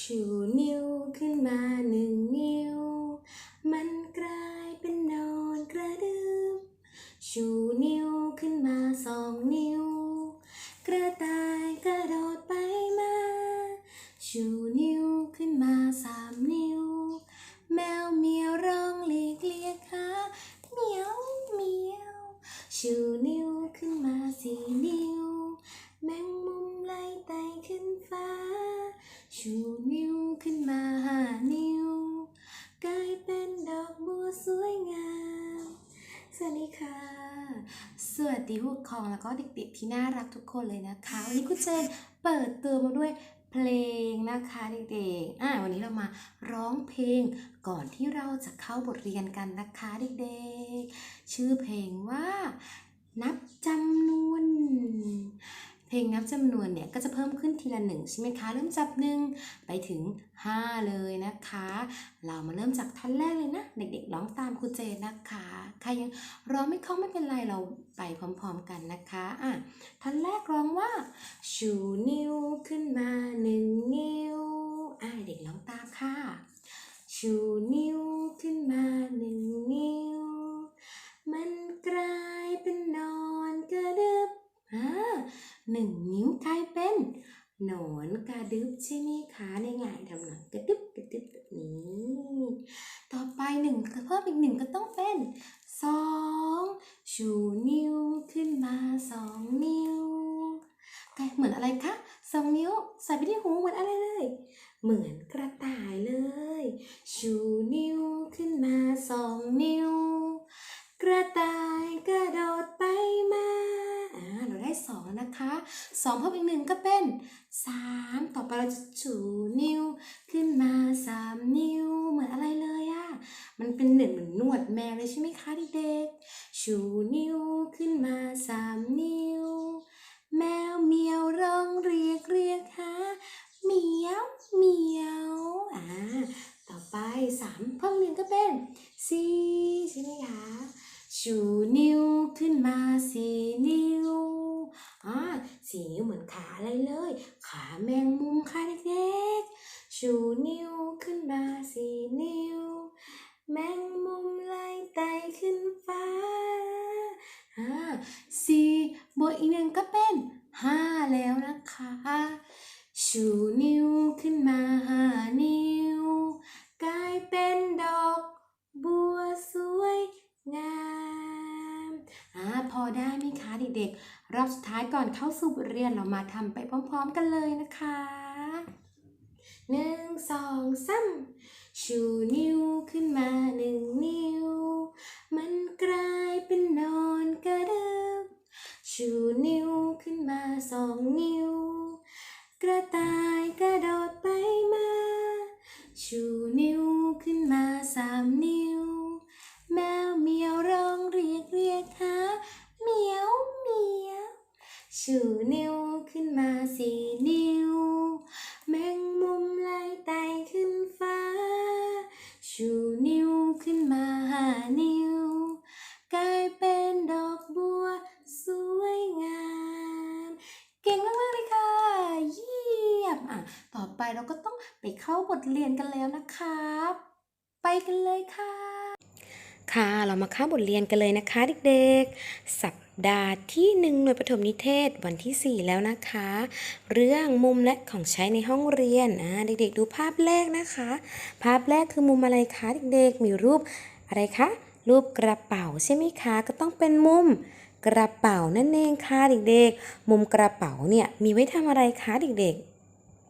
ชูนิ้วขึ้นมาหนึ่งนิ้ว มันกลายเป็นนอนกระดึบชูนิ้วขึ้นมาสองนิ้ว กระต่ายกระโดดไปมา ชูนิ้วขึ้นมาสามนิ้ว แมวเมียวร้องหลีกเลียกหาเหมียวเหมียว ชูนิ้วขึ้นมาสี่นิ้ว วัสดีผู้ปกครองแล้วก็เด็กๆที่น่ารักทุกคนเลยนะคะ วันนี้คุณเจนเปิดตัวมาด้วยเพลงนะคะเด็กๆอ่าวันนี้เรามาร้องเพลงก่อนที่เราจะเข้าบทเรียนกันนะคะเด็กๆ ชื่อเพลงว่านับจำ เพลงนับจำนวนเนี่ยก็จะเพิ่มขึ้นทีละหนึ่งใช่ไหมคะเริ่มจากหนึ่งไปถึง 5 เลยนะคะ เรามาเริ่มจากท่อนแรกเลยนะ เด็กๆร้องตามครูเจนนะคะ ใครยังร้องไม่คล่องไม่เป็นไรเราไปพร้อมๆกันนะคะอะท่อนแรกร้องว่าชูนิ้วขึ้นมาหนึ่งนิ้วอะเด็กร้องตามค่ะชูนิ้วขึ้นมาหนึ่งนิ้ว หนึ่งนิ้วกลายเป็นหนอนกระดึบใช่ไหมคะในงายๆทำหนังกระดึบกระดึบแบบนี้ต่อไปหนึ่งเพิ่มอีกหนึ่งก็ต้องเป็นสองชูนิ้วขึ้นมาสองนิ้วกลายเหมือนอะไรคะสองนิ้วใส่ไปที่หูเหมือนอะไรเลย เหมือนกระต่ายเลย ชูนิ้วขึ้นมาสองนิ้ว กระต่าย ได้สองแล้วนะคะสองเพิ่มอีกหนึ่งก็เป็นสามต่อไปเราจะชูนิ้ว ขึ้นมาสามนิ้ว เหมือนอะไรเลยอะมันเป็นเหมือนเหมือนนวดแมวเลยใช่ไหมคะเด็กๆ ชูนิ้วขึ้นมาสามนิ้ว แมวเมียวร้องเรียกเรียกหาเหมียวเหมียวอ่าต่อไปสามเพิ่มหนึ่งก็เป็นสี่ใช่ไหมคะชูนิ้วขึ้นมาสี่นิ้ว อ่าสีนิ้วเหมือนขาอะไรเลย ขาแมงมุมค่ะเด็กๆ ชูนิ้วขึ้นมาสีนิ้ว แมงมุมไล่ไตขึ้นฟ้าอ่าสี่บวกอีกหนึ่งก็เป็นห้าแล้วนะคะ ชูนิ้วขึ้นมา อบสุดท้ายก่อนเข้าสู่บทเรียนเรามาทำไปพร้อมๆกันเลยนะคะหนึ่งสองสามชูนิ้วขึ้นมาหนึ่งนิ้ว มันกลายเป็นนอนกระดึบชูนิ้วขึ้นมาสองนิ้ว กระต่ายกระโดดไปมา ชูนิ้วขึ้นมาสามนิ้ว แมวเมียวร้องเรียกเรียกหาเหมียวเหมียว ชูนิ้วขึ้นมาสี่นิ้ว แมงมุมไล่ไตขึ้นฟ้า ชูนิ้วขึ้นมาห้านิ้ว กลายเป็นดอกบัวสวยงาม เก่งมากๆเลยค่ะ เยี่ยม อะ ต่อไปเราก็ต้องไปเข้าบทเรียนกันแล้วนะครับ ไปกันเลยค่ะ ค่ะ เรามาเข้าบทเรียนกันเลยนะคะเด็กๆสัป ดาห์ที่หนึ่งหน่วยประถมนิเทศวันที่ 4 แล้วนะคะ เรื่องมุมและของใช้ในห้องเรียนเด็กๆดูภาพแรกนะคะ ภาพแรกคือมุมอะไรคะเด็กๆมีรูปอะไรคะรูปกระเป๋าใช่ไหมคะ ก็ต้องเป็นมุมกระเป๋านั่นเองค่ะเด็กๆ มุมกระเป๋าเนี่ยมีไว้ทำอะไรคะเด็ก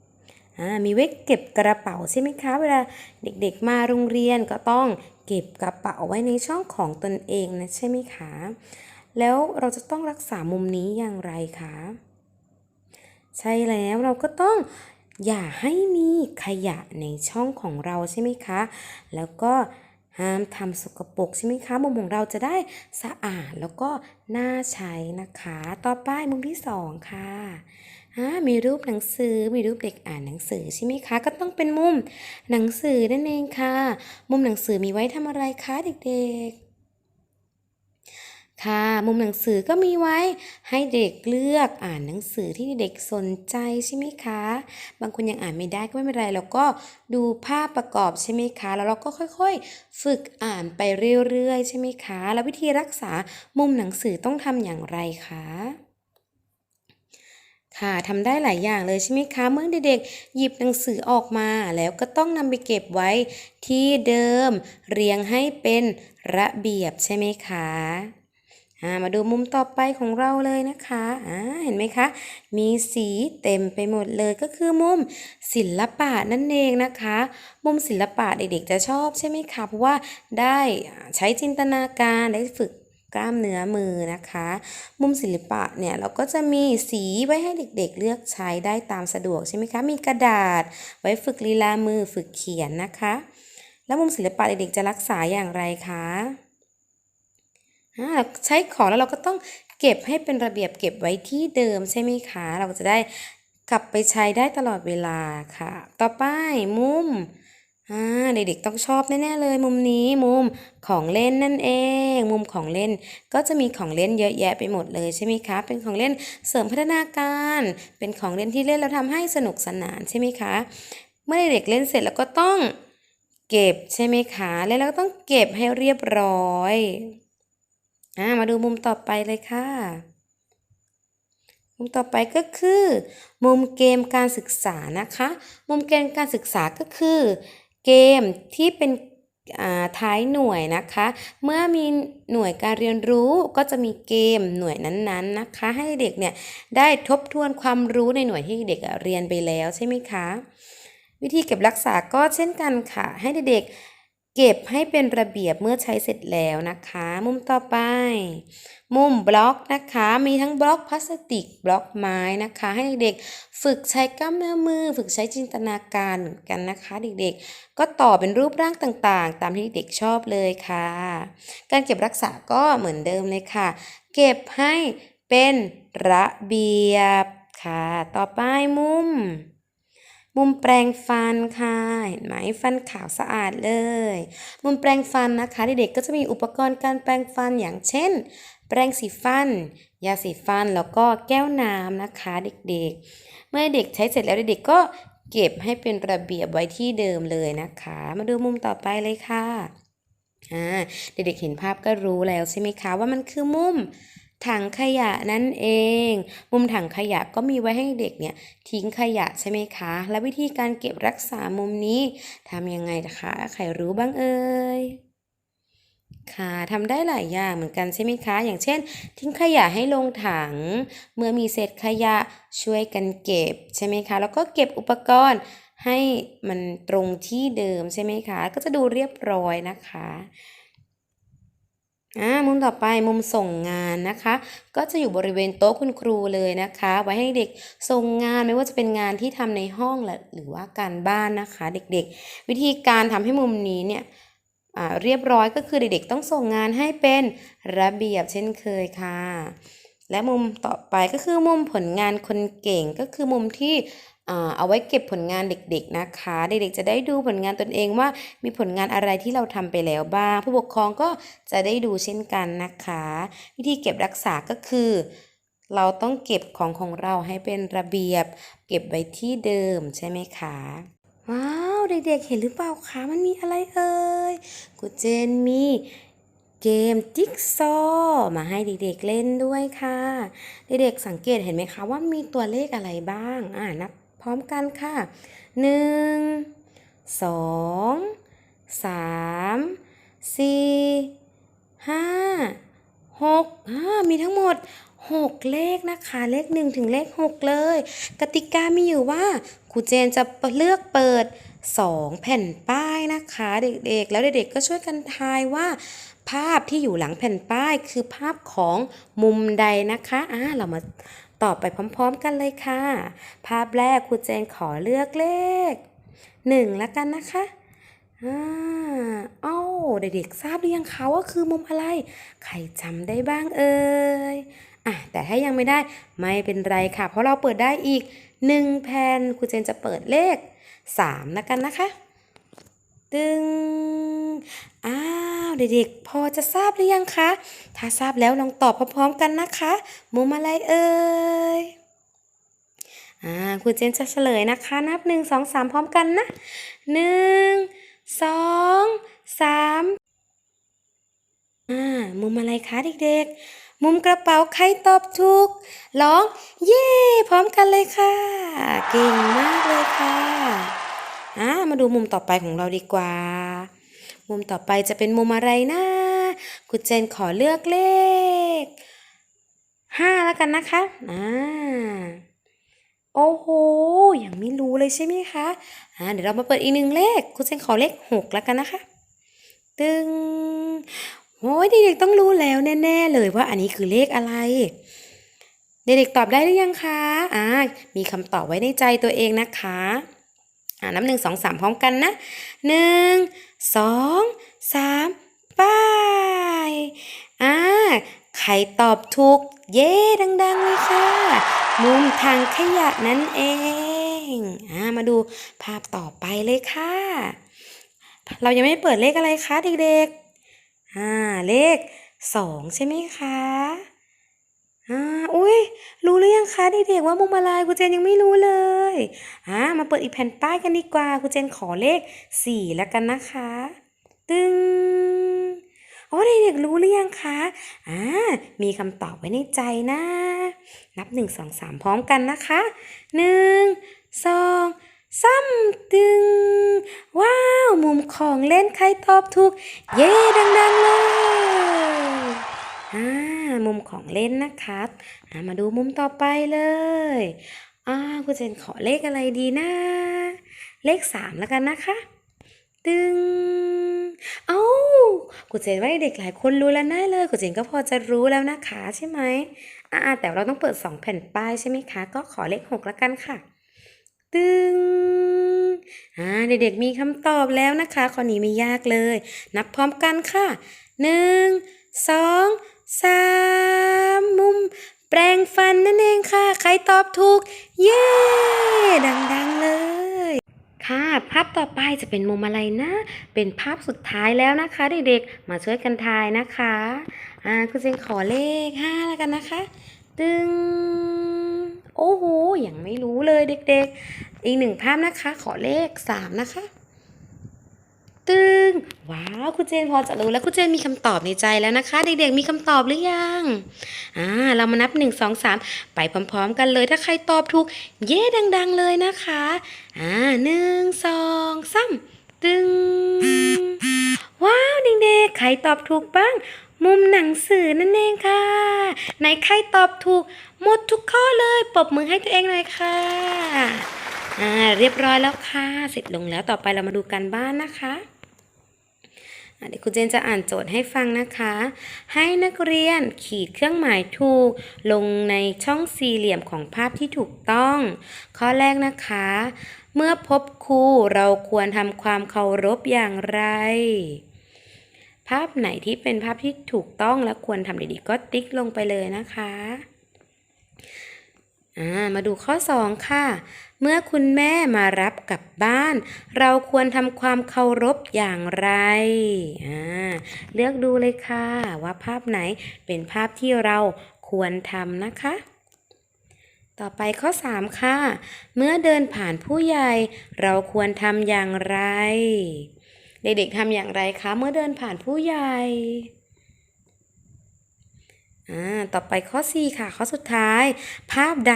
ๆมีไว้เก็บกระเป๋าใช่ไหมคะ เวลาเด็กๆ มาโรงเรียนก็ต้องเก็บกระเป๋าไว้ในช่องของตนเองนะใช่ไหมคะ แล้วเราจะต้องรักษามุมนี้อย่างไรคะใช่แล้วเราก็ต้องอย่าให้มีขยะในช่องของเราใช่ไหมคะ แล้วก็ห้ามทำสกปรกใช่ไหมคะมุมของเราจะได้สะอาดแล้วก็น่าใช้นะคะ ต่อไปมุมที่สองค่ะอ่ามีรูปหนังสือมีรูปเด็กอ่านหนังสือใช่ไหมคะ ก็ต้องเป็นมุมหนังสือนั่นเองค่ะ มุมหนังสือมีไว้ทำอะไรคะเด็กๆ ค่ะ มุมหนังสือก็มีไว้ให้เด็กเลือกอ่านหนังสือที่เด็กสนใจใช่ไหมคะ บางคนยังอ่านไม่ได้ก็ไม่เป็นไรเราก็ดูภาพประกอบใช่ไหมคะ แล้วเราก็ค่อยๆ ฝึกอ่านไปเรื่อยๆ ใช่ไหมคะ แล้ววิธีรักษามุมหนังสือต้องทำอย่างไรคะค่ะทำได้หลายอย่างเลยใช่ไหมคะ เมื่อเด็กๆหยิบหนังสือออกมาแล้วก็ต้องนำไปเก็บไว้ที่เดิม เรียงให้เป็นระเบียบใช่ไหมคะ มาดูมุมต่อไปของเราเลยนะคะอ่าเห็นไหมคะ มีสีเต็มไปหมดเลยก็คือมุมศิลปะนั่นเองนะคะ มุมศิลปะเด็กๆจะชอบใช่ไหมคะ เพราะว่าได้ใช้จินตนาการได้ฝึกกล้ามเนื้อมือนะคะ มุมศิลปะเนี่ยเราก็จะมีสีไว้ให้เด็กๆ เลือกใช้ได้ตามสะดวกใช่ไหมคะ มีกระดาษ ไว้ฝึกลีลามือฝึกเขียนนะคะ แล้วมุมศิลปะเด็กๆจะรักษาอย่างไรคะ ใช้ของแล้วเราก็ต้องเก็บให้เป็นระเบียบเก็บไว้ที่เดิมใช่ไหมคะ เราจะได้กลับไปใช้ได้ตลอดเวลาค่ะ ต่อไปมุมเด็กๆต้องชอบแน่ๆเลย มุมนี้มุมของเล่นนั่นเอง มุมของเล่นก็จะมีของเล่นเยอะแยะไปหมดเลยใช่ไหมคะ เป็นของเล่นเสริมพัฒนาการ เป็นของเล่นที่เล่นแล้วทำให้สนุกสนานใช่ไหมคะ เมื่อเด็กเล่นเสร็จแล้วก็ต้องเก็บใช่ไหมคะเล่นแล้วก็ต้องเก็บให้เรียบร้อย อ่ามาดูมุมต่อไปเลยค่ะ มุมต่อไปก็คือ มุมเกมการศึกษานะคะ มุมเกมการศึกษาก็คือ เกมที่เป็นท้ายหน่วยนะคะ เมื่อมีหน่วยการเรียนรู้ก็จะมีเกมหน่วยนั้นๆนะคะ ให้เด็กเนี่ยได้ทบทวนความรู้ในหน่วยที่เด็กเรียนไปแล้วใช่ไหมคะ วิธีเก็บรักษาก็เช่นกันค่ะ ให้เด็กๆ เก็บให้เป็นระเบียบเมื่อใช้เสร็จแล้วนะคะ มุมต่อไป มุมบล็อกนะคะ มีทั้งบล็อกพลาสติกบล็อกไม้นะคะ ให้เด็กๆฝึกใช้กล้ามเนื้อมือ ฝึกใช้จินตนาการกันนะคะ เด็กๆ ก็ต่อเป็นรูปร่างต่างๆ ตามที่เด็กชอบเลยค่ะ การเก็บรักษาก็เหมือนเดิมเลยค่ะ เก็บให้เป็นระเบียบค่ะ ต่อไปมุม มุมแปรงฟันค่ะเห็นไหมฟันขาวสะอาดเลย มุมแปรงฟันนะคะเด็กๆก็จะมีอุปกรณ์การแปรงฟันอย่างเช่น แปรงสีฟัน ยาสีฟันแล้วก็แก้วน้ำนะคะเด็กๆ เมื่อเด็กใช้เสร็จแล้วเด็กๆก็เก็บให้เป็นระเบียบไว้ที่เดิมเลยนะคะ มาดูมุมต่อไปเลยค่ะเด็กๆเห็นภาพก็รู้แล้วใช่ไหมคะว่ามันคือมุม ถังขยะนั่นเอง มุมถังขยะก็มีไว้ให้เด็กเนี่ยทิ้งขยะใช่ไหมคะ และวิธีการเก็บรักษามุมนี้ทำยังไงนะคะใครรู้บ้างเอ่ยค่ะทำได้หลายอย่างเหมือนกันใช่ไหมคะ อย่างเช่น ทิ้งขยะให้ลงถัง เมื่อมีเศษขยะช่วยกันเก็บใช่ไหมคะ แล้วก็เก็บอุปกรณ์ให้มันตรงที่เดิมใช่ไหมคะ ก็จะดูเรียบร้อยนะคะ อ่ามุมต่อไปมุมส่งงานนะคะ ก็จะอยู่บริเวณโต๊ะคุณครูเลยนะคะ ไว้ให้เด็กส่งงานไม่ว่าจะเป็นงานที่ทำในห้องหรือว่าการบ้านนะคะ เด็กๆ วิธีการทำให้มุมนี้เนี่ยอ่าเรียบร้อยก็คือเด็กๆต้องส่งงานให้เป็นระเบียบเช่นเคยค่ะ และมุมต่อไปก็คือมุมผลงานคนเก่งก็คือมุมที่ เอาไว้เก็บผลงานเด็กๆนะคะ เด็กๆจะได้ดูผลงานตนเองว่ามีผลงานอะไรที่เราทำไปแล้วบ้าง ผู้ปกครองก็จะได้ดูเช่นกันนะคะ วิธีเก็บรักษาก็คือ เราต้องเก็บของของเราให้เป็นระเบียบ เก็บไว้ที่เดิมใช่ไหมคะว้าวเด็กๆเห็นหรือเปล่าคะมันมีอะไรเอ่ยกูเจนมีเกมจิ๊กซอมาให้เด็กๆเล่นด้วยค่ะ เด็กๆสังเกตเห็นไหมคะว่ามีตัวเลขอะไรบ้าง อ่านับ ร้อมกันค่ะหนึ่งสองสามสี่ห้าหกอ่ามีทั้งหมด 6 เลขนะคะ เลข 1 ถึงเลข 6 เลย กติกามีอยู่ว่าครูเจนจะเลือกเปิด 2 แผ่นป้ายนะคะ เด็กๆ แล้วเด็กๆก็ช่วยกันทายว่า ภาพที่อยู่หลังแผ่นป้ายคือภาพของมุมใดนะคะอ่าเรามา ตอบไปพร้อม ๆ กันเลยค่ะ ภาพแรกครูเจนขอเลือกเลข1แล้วกันนะคะอ่าเอ้าเด็กๆทราบหรือยังคะว่าคือมุมอะไร ใครจำได้บ้างเอ่ยอะแต่ถ้ายังไม่ได้ไม่เป็นไรค่ะ เพราะเราเปิดได้อีก 1 แผ่นครูเจนจะเปิดเลข 3 แล้วกันนะคะ ตึงอ้าวเด็กๆ พอจะทราบหรือยังคะ ถ้าทราบแล้วลองตอบพร้อมๆกันนะคะมุมอะไรเอ่ยอ่าครูเจนจะเฉลยนะคะ นับหนึ่งสองสามพร้อมกันนะหนึ่งสองสามอ่ามุมอะไรคะเด็กๆ มุมกระเป๋าใครตอบถูกร้อง เย่พร้อมกันเลยค่ะ เก่งมากเลยค่ะ อ่ามาดูมุมต่อไปของเราดีกว่า มุมต่อไปจะเป็นมุมอะไรนะคุณเจนขอเลือกเลขห้าแล้วกันนะคะอ่าโอ้โห ยังไม่รู้เลยใช่ไหมคะอ่าเดี๋ยวเรามาเปิดอีกหนึ่งเลข คุณเซนขอเลขหกแล้วกันนะคะ ตึงโอ้ยเด็กๆต้องรู้แล้วแน่ๆเลยว่าอันนี้คือเลขอะไรเด็กๆตอบได้หรือยังคะ อ่า มีคำตอบไว้ในใจตัวเองนะคะ นับหนึ่งสองสามพร้อมกันนะหนึ่งสองสามไปอ่าใครตอบถูก เย้ดัง ๆ เลยค่ะ มุมทางขยะนั่นเองอ่ามาดูภาพต่อไปเลยค่ะ เรายังไม่เปิดเลขอะไรคะเด็กๆอ่าเลขสองใช่ไหมคะ อ่าอุ้ยรู้หรือยังคะเด็กๆว่ามุมอะไรครูเจนยังไม่รู้เลยอ่ามาเปิดอีกแผ่นป้ายกันดีกว่าครูเจนขอเลขสี่แล้วกันนะคะ ตึงโอ้เด็กๆรู้หรือยังคะอ่ามีคำตอบไว้ในใจนะ นับหนึ่งสองสามพร้อมกันนะคะหนึ่งสองสามตึง ว้าว มุมของเล่นใครตอบถูก เย้ดังๆเลย อ่ามุมของเล่นนะคะามาดูมุมต่อไปเลยอ่าคุณเจนขอเลขอะไรดีนะ เลขสามแล้วกันนะคะ ตึงเอ้าคุณเจนว่าเด็กหลายคนรู้แล้วแน่เลยคุณเจนก็พอจะรู้แล้วนะคะ ใช่ไหมอ่าแต่เราต้องเปิดสองแผ่นป้ายใช่ไหมคะ ก็ขอเลขหกแล้วกันค่ะ ตึงอ่าเด็กๆมีคำตอบแล้วนะคะข้อนี้ไม่ยากเลย นับพร้อมกันค่ะหนึ่งสอง สามมุม แปรงฟันนั่นเองค่ะ ใครตอบถูก เย้ ดังๆเลย ค่ะ ภาพต่อไปจะเป็นมุมอะไรนะ เป็นภาพสุดท้ายแล้วนะคะ เด็กๆ มาช่วยกันทายนะคะ อ่าคุณเซนขอเลขห้าแล้วกันนะคะ ตึงโอ้โหยังไม่รู้เลยเด็กๆ อีกหนึ่งภาพนะคะ ขอเลขสามนะคะ ตึงว้าวคุณเจนพอจะรู้แล้วคุณเจนมีคำตอบในใจแล้วนะคะ เด็กๆมีคำตอบหรือยังอ่าเรามานับหนึ่งสองสามไปพร้อมๆ กันเลยถ้าใครตอบถูก เย้ดัง ๆ เลยนะคะอ่าหนึ่งสองสามตึงว้าวเด็กๆใครตอบถูกบ้าง มุมหนังสือนั่นเองค่ะไหนใครตอบถูกหมดทุกข้อเลยปรบมือให้ตัวเองเลยค่ะอ่าเรียบร้อยแล้วค่ะ เสร็จลงแล้วต่อไปเรามาดูกันบ้านนะคะ เดี๋ยวคุณเจนจะอ่านโจทย์ให้ฟังนะคะ ให้นักเรียนขีดเครื่องหมายถูก ลงในช่องสี่เหลี่ยมของภาพที่ถูกต้อง ข้อแรกนะคะ เมื่อพบครูเราควรทำความเคารพอย่างไร ภาพไหนที่เป็นภาพที่ถูกต้องและควรทำดีๆก็ติ๊กลงไปเลยนะคะ มาดูข้อ 2 ค่ะ เมื่อคุณแม่มารับกลับบ้าน เราควรทำความเคารพอย่างไรเลือกดูเลยค่ะ ว่าภาพไหนเป็นภาพที่เราควรทำนะคะ ต่อไปข้อ 3 ค่ะ เมื่อเดินผ่านผู้ใหญ่ เราควรทำอย่างไร เด็กๆทำอย่างไรคะ เมื่อเดินผ่านผู้ใหญ่ ต่อไปข้อ 4 ค่ะ ข้อสุดท้าย ภาพใด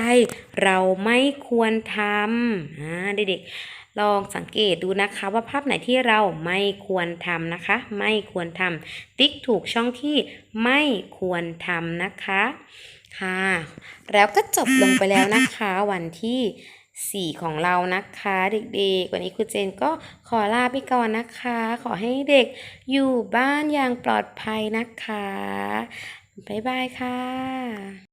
เราไม่ควรทำอ่าเด็กๆลองสังเกตดูนะคะ ว่าภาพไหนที่เราไม่ควรทำนะคะ ไม่ควรทำติ๊กถูกช่องที่ไม่ควรทำนะคะค่ะ แล้วก็จบลงไปแล้วนะคะ วันที่4ของเรานะคะเด็กๆ วันนี้ครูเจนก็ขอลาไปก่อนนะคะ ขอให้เด็กอยู่บ้านอย่างปลอดภัยนะคะ บ๊ายบายค่ะ